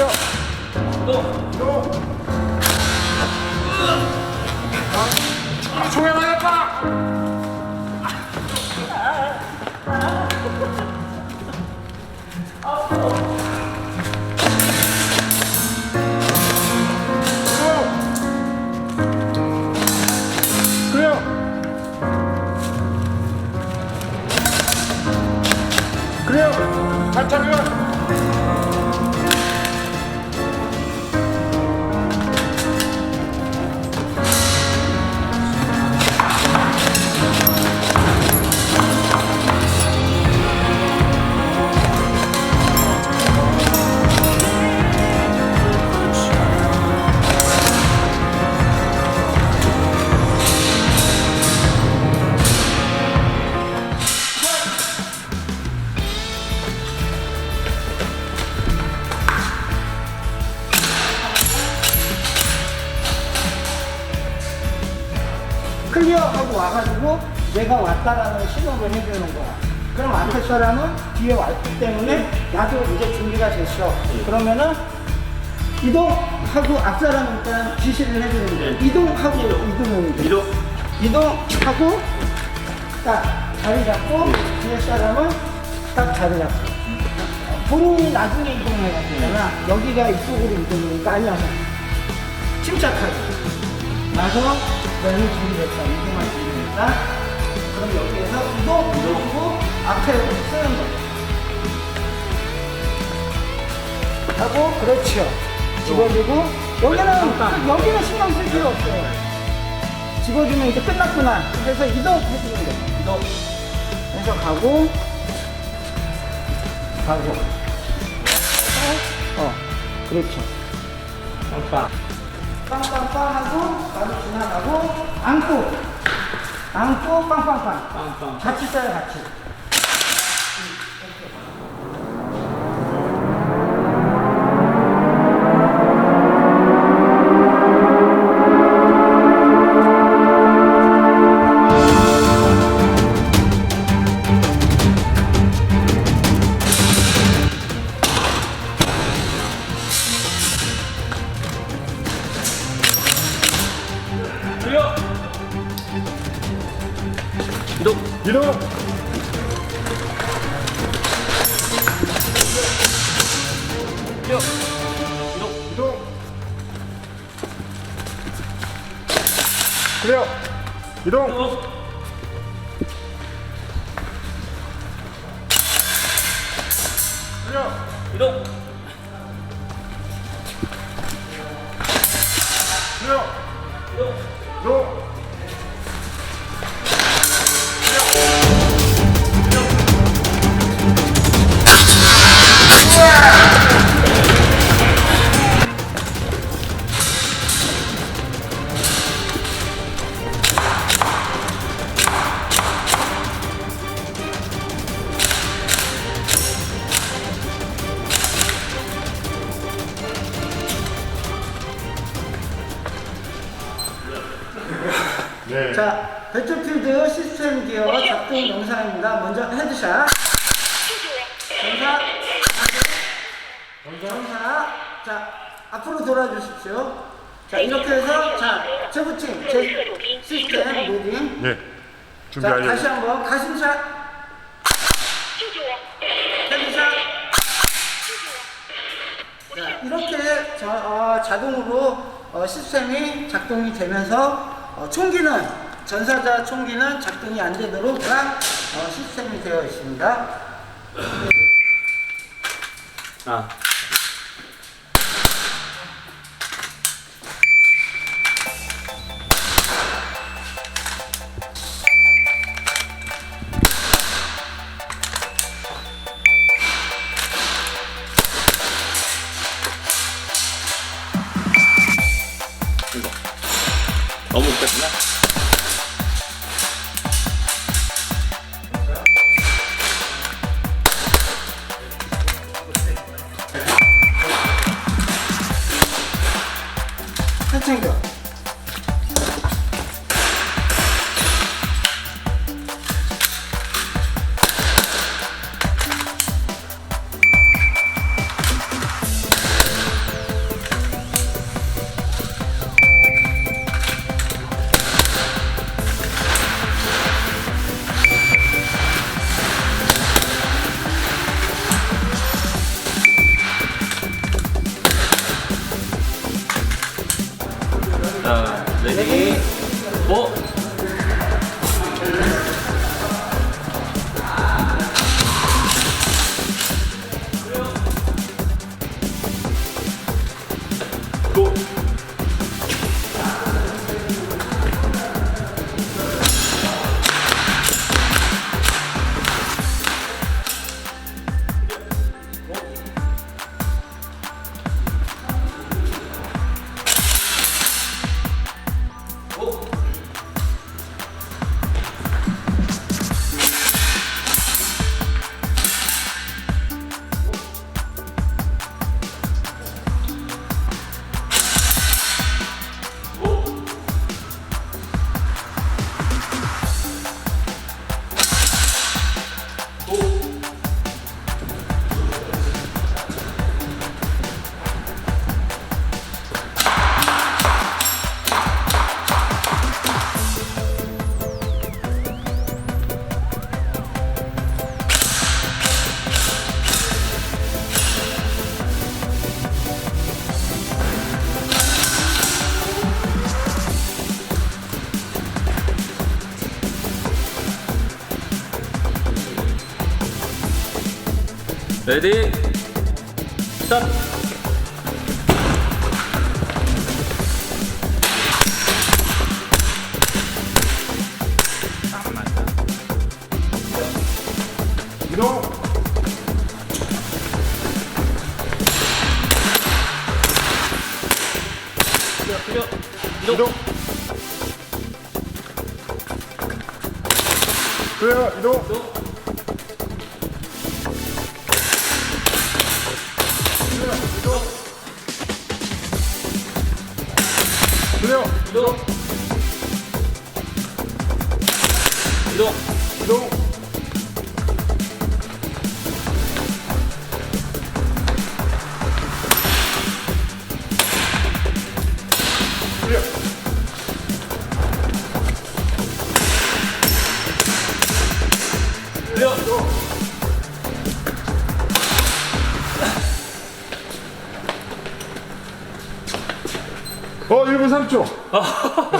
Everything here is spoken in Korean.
이동. 아, 총에 내가 왔다라는 신호를 해주는 거야. 그럼 앞에 사람은 뒤에 왔기 때문에 나도 이제 준비가 됐어. 그러면은 이동하고 앞 사람은 일단 지시를 해주는 거야. 이동하고 이동하는 거야. 이동. 이동하고 딱 자리 잡고 뒤에 사람은 딱 자리 잡고. 본인이 나중에 이동해야 되잖아. 여기가 이쪽으로 이동하니까 알려서 침착하게. 나서 너는 준비됐다. 이동할 준비됐다. 그럼 여기에서 이동, 이동하고 앞에 쓰는 거. 하고, 그렇죠. 집어주고, 여기는, 여기는 신경 쓸 필요 없어요. 집어주면 이제 끝났구나. 그래서 이동 해주는 거예요. 이동. 해서 가고, 가고. 어, 그렇죠. 빵빵. 빵빵빵 하고, 바로 지나가고, 안고, 안고, 빵빵빵. 빵빵. 같이 써요, 같이. 이동. 이동. 클리어. 이동. 이동. 클리어. 이동. 이동. 클리어. 이동. 클리어. 네. 자, 배틀필드 시스템 기어 작동 영상입니다. 먼저 헤드샷. 전사. 전사. 자, 앞으로 돌아주십시오. 자, 이렇게 해서, 자, 제부팅, 제 시스템 로딩. 네. 준비 자, 완료. 다시 한번 가슴샷. 헤드샷. 자, 이렇게 자, 어, 자동으로 어, 시스템이 작동이 되면서 어, 총기는 전사자 총기는 작동이 안 되도록 다 어, 시스템이 되어 있습니다. 아. 자, 레디, 고! 레디, 스타트! 이동. 이동! 이동! 이동! 이동. 클리어. 클리어! 어, 1분 3초.